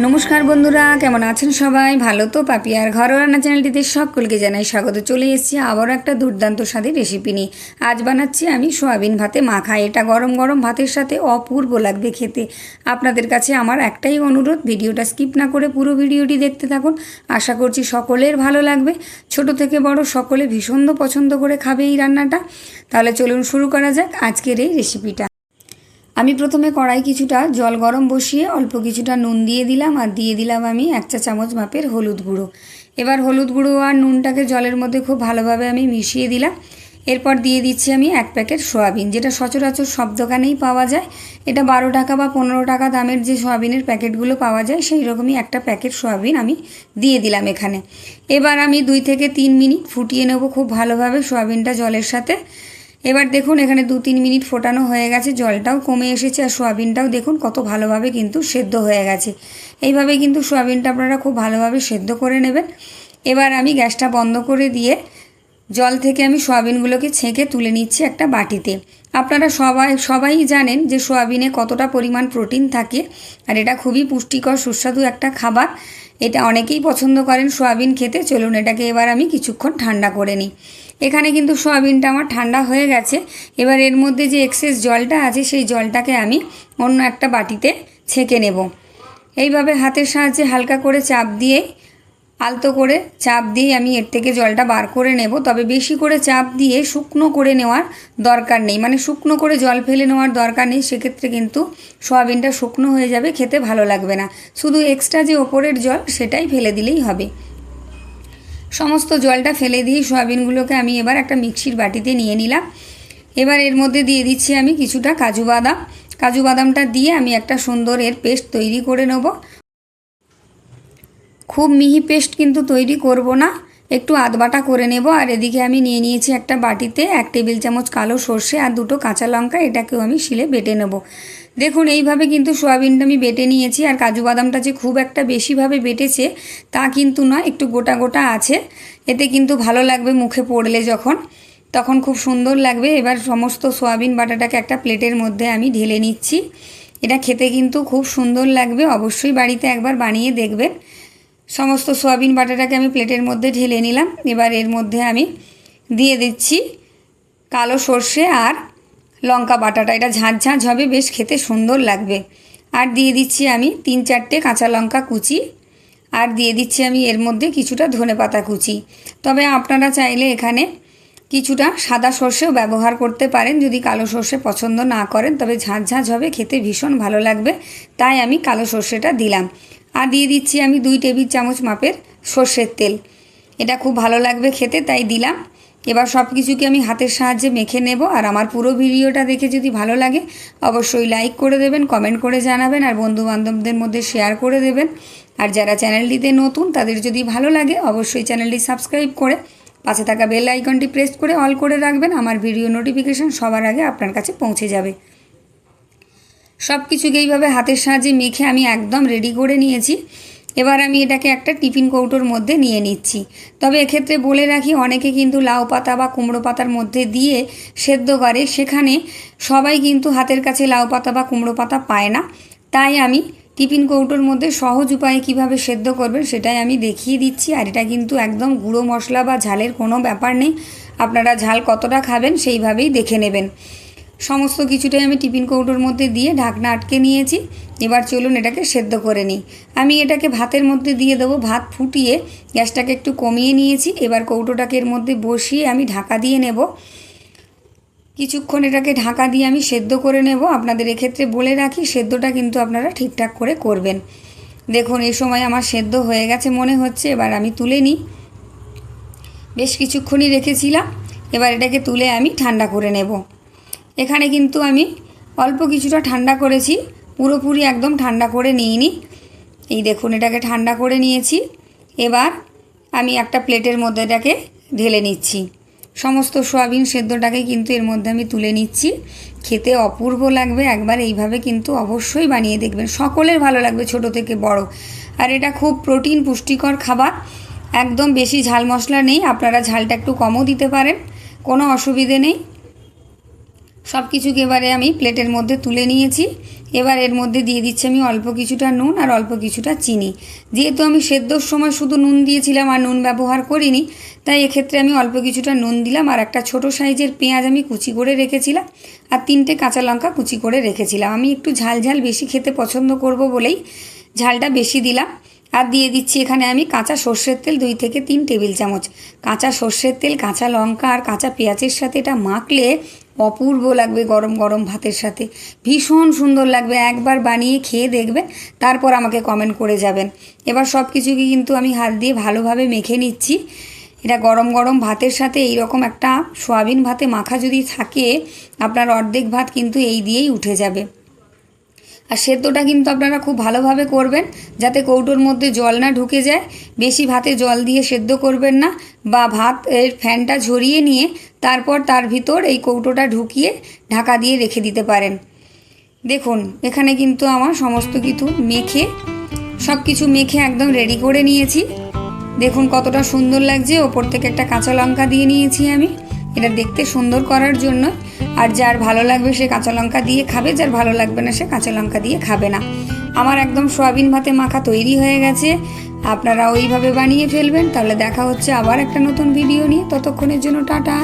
নমস্কার বন্ধুরা, কেমন আছেন সবাই? ভালো তো? পাপিয়ার ঘরোয়া রান্না চ্যানেলটিতে সকলকে জানাই স্বাগত। চলে এসেছি আবারও একটা দুর্দান্ত স্বাদের রেসিপি নিয়ে। আজ বানাচ্ছি আমি সোয়াবিন ভাতে মাখা। এটা গরম গরম ভাতের সাথে অপূর্ব লাগবে খেতে। আপনাদের কাছে আমার একটাই অনুরোধ, ভিডিওটা স্কিপ না করে পুরো ভিডিওটি দেখতে থাকুন। আশা করছি সকলের ভালো লাগবে। ছোট থেকে বড় সকলে ভীষণ পছন্দ করে খাবে এই রান্নাটা। তাহলে চলুন শুরু করা যাক আজকের এই রেসিপিটা আমি প্রথমে কড়াই কিছুটা জল গরম বসিয়ে অল্প কিছুটা নুন দিয়ে দিলাম আর দিয়ে দিলাম আমি এক চা চামচ মাপের হলুদ গুঁড়ো। এবার হলুদ গুঁড়ো আর নুনটাকে জলের মধ্যে খুব ভালোভাবে আমি মিশিয়ে দিলাম। এরপর দিয়ে দিচ্ছি আমি এক প্যাকেট সোয়াবিন, যেটা সচরাচর সব দোকানেই পাওয়া যায়। এটা বারো টাকা বা পনেরো টাকা দামের যে সোয়াবিনের প্যাকেটগুলো পাওয়া যায় সেই রকমই একটা প্যাকেট সোয়াবিন আমি দিয়ে দিলাম এখানে। এবার আমি দুই থেকে তিন মিনিট ফুটিয়ে নেব খুব ভালোভাবে সোয়াবিনটা জলের সাথে। এবার দেখুন, এখানে দু তিন মিনিট ফোটানো হয়ে গেছে, জলটাও কমে এসেছে আর সোয়াবিনটাও দেখুন কত ভালোভাবে কিন্তু সেদ্ধ হয়ে গেছে। এইভাবে কিন্তু সোয়াবিনটা আপনারা খুব ভালোভাবে সেদ্ধ করে নেবেন। এবার আমি গ্যাসটা বন্ধ করে দিয়ে জল থেকে আমি সোয়াবিনগুলোকে ছেঁকে তুলে নিচ্ছি একটা বাটিতে। আপনারা সবাই সবাই জানেন যে সোয়াবিনে কতটা পরিমাণ প্রোটিন থাকে, আর এটা খুবই পুষ্টিকর, সুস্বাদু একটা খাবার। এটা অনেকেই পছন্দ করেন সোয়াবিন খেতে, চলুন এটাকে এবার আমি কিছুক্ষণ ঠান্ডা করে নিই। এখানে কিন্তু সোয়াবিনটা আমার ঠান্ডা হয়ে গেছে। এবার এর মধ্যে যে এক্সেস জলটা আছে, সেই জলটাকে আমি অন্য একটা বাটিতে ছেঁকে নেব। এইভাবে হাতের সাহায্যে হালকা করে চাপ দিয়ে, আলতো করে চাপ দিয়ে আমি এর থেকে জলটা বার করে নেব। তবে বেশি করে চাপ দিয়ে শুকনো করে নেওয়ার দরকার নেই। মানে শুকনো করে জল ফেলে নেওয়ার দরকার নেই। সেক্ষেত্রে কিন্তু সোয়াবিনটা শুকনো হয়ে যাবে, খেতে ভালো লাগবে না। শুধু এক্সট্রা যে ওপরের জল, সেটাই ফেলে দিলেই হবে। সমস্ত জলটা ফেলে দিয়ে সয়াবিনগুলোকে আমি এবার একটা মিক্সির বাটিতে নিয়ে নিলাম। এবার এর মধ্যে দিয়ে দিচ্ছি আমি কিছুটা কাজু বাদাম। কাজু বাদামটা দিয়ে আমি একটা সুন্দর এর পেস্ট তৈরি করে নেব। খুব মিহি পেস্ট কিন্তু তৈরি করব না। একটু আধবাটা করে নেব, আর এদিকে আমি নিয়ে নিয়েছি একটা বাটিতে এক টেবিল চামচ কালো সর্ষে আর দুটো কাঁচা লঙ্কা, এটাকেও আমি শিলে বেটে নেব। দেখুন, এইভাবে কিন্তু সোয়াবিনটা আমি বেটে নিয়েছি, আর কাজু বাদামটা যে খুব একটা বেশিভাবে বেটেছে তা কিন্তু নয়, একটু গোটা গোটা আছে। এতে কিন্তু ভালো লাগবে মুখে পড়লে যখন, তখন খুব সুন্দর লাগবে। এবার সমস্ত সোয়াবিন বাটাটাকে একটা প্লেটের মধ্যে আমি ঢেলে নিচ্ছি। এটা খেতে কিন্তু খুব সুন্দর লাগবে, অবশ্যই বাড়িতে একবার বানিয়ে দেখবেন। সমস্ত সোয়াবিন বাটাটাকে আমি প্লেটের মধ্যে ঢেলে নিলাম। এবার এর মধ্যে আমি দিয়ে দিচ্ছি কালো সর্ষে আর লঙ্কা বাটাটা। এটা ঝাঁঝ হবে, বেশ খেতে সুন্দর লাগবে। আর দিয়ে দিচ্ছি আমি তিন চারটে কাঁচা লঙ্কা কুচি। আর দিয়ে দিচ্ছি আমি এর মধ্যে কিছুটা ধনে পাতা কুচি। তবে আপনারা চাইলে এখানে কিছুটা সাদা সর্ষেও ব্যবহার করতে পারেন। যদি কালো সর্ষে পছন্দ না করেন, তবে ঝাঁঝ হবে, খেতে ভীষণ ভালো লাগবে। তাই আমি কালো সর্ষেটা দিলাম। আর দিয়ে দিচ্ছি আমি দুই টেবিল চামচ মাপের সর্ষের তেল। এটা খুব ভালো লাগবে খেতে, তাই দিলাম। এবার সব কিছুকে আমি হাতের সাহায্যে মেখে নেব আর আমার পুরো ভিডিওটা দেখে যদি ভালো লাগে, অবশ্যই লাইক করে দেবেন, কমেন্ট করে জানাবেন আর বন্ধু বান্ধবদের মধ্যে শেয়ার করে দেবেন। আর যারা চ্যানেলটিতে নতুন, তাদের যদি ভালো লাগে, অবশ্যই চ্যানেলটি সাবস্ক্রাইব করে পাশে থাকা বেল আইকনটি প্রেস করে অল করে রাখবেন। আমার ভিডিও নোটিফিকেশান সবার আগে আপনার কাছে পৌঁছে যাবে। সব কিছুকে এইভাবে হাতের সাহায্যে মেখে আমি একদম রেডি করে নিয়েছি। এবার আমি এটাকে একটা টিফিন কৌটোর মধ্যে নিয়ে নিচ্ছি। তবে এক্ষেত্রে বলে রাখি, অনেকে কিন্তু লাউ পাতা বা কুমড়ো পাতার মধ্যে দিয়ে সেদ্ধ করে। সেখানে সবাই কিন্তু হাতের কাছে লাউ পাতা বা কুমড়ো পাতা পায় না। তাই আমি টিফিন কৌটোর মধ্যে সহজ উপায়ে কীভাবে সেদ্ধ করবেন সেটাই আমি দেখিয়ে দিচ্ছি। আর এটা কিন্তু একদম গুঁড়ো মশলা বা ঝালের কোনো ব্যাপার নেই। আপনারা ঝাল কতটা খাবেন সেইভাবেই দেখে নেবেন। সমস্ত কিছুটাই আমি টিফিন কৌটোর মধ্যে দিয়ে ঢাকনা আটকে নিয়েছি। এবার চলুন এটাকে সেদ্ধ করে নিই। আমি এটাকে ভাতের মধ্যে দিয়ে দেবো। ভাত ফুটিয়ে গ্যাসটাকে একটু কমিয়ে নিয়েছি। এবার কৌটোটাকে এর মধ্যে বসিয়ে আমি ঢাকা দিয়ে নেব। কিছুক্ষণ এটাকে ঢাকা দিয়ে আমি সেদ্ধ করে নেব। আপনাদের এক্ষেত্রে বলে রাখি, সেদ্ধটা কিন্তু আপনারা ঠিকঠাক করে করবেন। দেখুন, এই সময় আমার সেদ্ধ হয়ে গেছে মনে হচ্ছে। এবার আমি তুলে নিই। বেশ কিছুক্ষণই রেখেছিলাম। এবার এটাকে তুলে আমি ঠান্ডা করে নেব। এখানে কিন্তু আমি অল্প কিছুটা ঠান্ডা করেছি, পুরোপুরি একদম ঠান্ডা করে নিইনি। এই দেখুন, এটাকে ঠান্ডা করে নিয়েছি। এবার আমি একটা প্লেটের মধ্যে এটাকে ঢেলে নিচ্ছি। সমস্ত সোয়াবিন সেদ্ধটাকে কিন্তু এর মধ্যে আমি তুলে নিচ্ছি। খেতে অপূর্ব লাগবে, একবার এইভাবে কিন্তু অবশ্যই বানিয়ে দেখবেন। সকলের ভালো লাগবে ছোট থেকে বড়। আর এটা খুব প্রোটিন পুষ্টিকর খাবার। একদম বেশি ঝাল মশলা নেই, আপনারা ঝালটা একটু কমও দিতে পারেন, কোনো অসুবিধে নেই। সব কিছুকে এবারে আমি প্লেটের মধ্যে তুলে নিয়েছি। এবার এর মধ্যে দিয়ে দিচ্ছি আমি অল্প কিছুটা নুন আর অল্প কিছুটা চিনি। যেহেতু আমি সেদ্ধর সময় শুধু নুন দিয়েছিলাম আর নুন ব্যবহার করিনি, তাই এক্ষেত্রে আমি অল্প কিছুটা নুন দিলাম আর একটা ছোট সাইজের পেঁয়াজ আমি কুচি করে রেখেছিলাম আর তিনটে কাঁচা লঙ্কা কুচি করে রেখেছিলাম। আমি একটু ঝাল ঝাল বেশি খেতে পছন্দ করব বলেই ঝালটা বেশি দিলাম। আর দিয়ে দিচ্ছি এখানে আমি কাঁচা সর্ষের তেল, দুই থেকে তিন টেবিল চামচ। কাঁচা সর্ষের তেল, কাঁচা লঙ্কা আর কাঁচা পেঁয়াজের সাথে এটা মাখলে অপূর্ব লাগবে গরম গরম ভাতের সাথে। ভীষণ সুন্দর লাগবে, একবার বানিয়ে খেয়ে দেখবেন, তারপর আমাকে কমেন্ট করে যাবেন। এবার সব কিছুকে কিন্তু আমি হাত দিয়ে ভালোভাবে মেখে নিচ্ছি। এটা গরম গরম ভাতের সাথে এই রকম একটা সোয়াবিন ভাতে মাখা যদি থাকে, আপনার অর্ধেক ভাত কিন্তু এই দিয়েই উঠে যাবে। আর সেদ্ধটা কিন্তু আপনারা খুব ভালোভাবে করবেন যাতে কৌটোর মধ্যে জল না ঢুকে যায়। বেশি ভাতে জল দিয়ে সেদ্ধ করবেন না বা ভাত এর ফ্যানটা ঝরিয়ে নিয়ে তারপর তার ভিতর এই কৌটোটা ঢুকিয়ে ঢাকা দিয়ে রেখে দিতে পারেন। দেখুন, এখানে কিন্তু আমার সমস্ত কিছু মেখে সব কিছু মেখে একদম রেডি করে নিয়েছি। দেখুন কতটা সুন্দর লাগছে। ওপর থেকে একটা কাঁচা লঙ্কা দিয়ে নিয়েছি আমি। এটা দেখতে সুন্দর করার জন্য আর যার ভালো লাগবে সে কাঁচা লঙ্কা দিয়ে খাবে, যার ভালো লাগবে না সে কাঁচা লঙ্কা দিয়ে খাবে না। আমার একদম সয়াবিন ভাতে মাখা তৈরি হয়ে গেছে। আপনারা ওইভাবে বানিয়ে ফেলবেন, তাহলে দেখা হচ্ছে আবার একটা নতুন ভিডিও নিয়ে। ততক্ষণের জন্য টাটা।